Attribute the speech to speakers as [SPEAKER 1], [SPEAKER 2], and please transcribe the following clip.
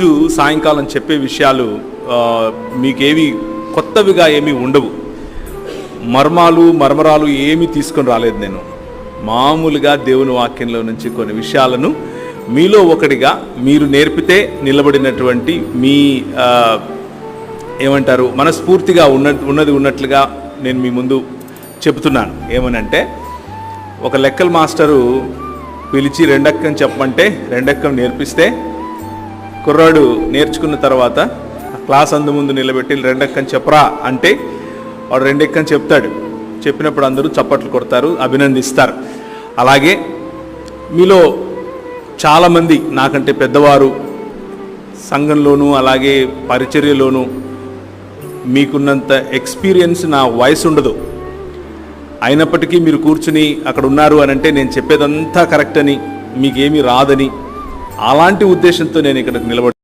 [SPEAKER 1] ఈరోజు సాయంకాలం చెప్పే విషయాలు ఆ, మీకేవి కొత్తవిగా ఏమీ ఉండవు. మర్మాలు మర్మరాలు ఏమీ తీసుకొని రాలేదు నేను. మామూలుగా దేవుని వాక్యంలో నుంచి కొన్ని విషయాలను మీలో ఒకటిగా మీరు నేర్పితే నిలబడినటువంటి మీ ఏమంటారు మనస్ఫూర్తిగా ఉన్న ఉన్నది ఉన్నట్లుగా నేను మీ ముందు చెబుతున్నాను. ఏమనంటే ఒక లెక్కల మాస్టరు పిలిచి రెండక్కం చెప్పమంటే రెండక్కం నేర్పిస్తే కుర్రాడు నేర్చుకున్న తర్వాత క్లాస్ అందు ముందు నిలబెట్టి రెండెక్కని చెప్పరా అంటే వాడు రెండెక్కని చెప్తాడు. చెప్పినప్పుడు అందరూ చప్పట్లు కొడతారు అభినందిస్తారు. అలాగే మీలో చాలామంది నాకంటే పెద్దవారు సంఘంలోనూ అలాగే పరిచర్యలోనూ మీకున్నంత ఎక్స్పీరియన్స్ నా వయసు ఉండదు. అయినప్పటికీ మీరు కూర్చుని అక్కడ ఉన్నారు అని అంటే నేను చెప్పేదంతా కరెక్ట్ అని మీకేమీ రాదని అలాంటి ఉద్దేశంతో నేను ఇక్కడ నిలబడి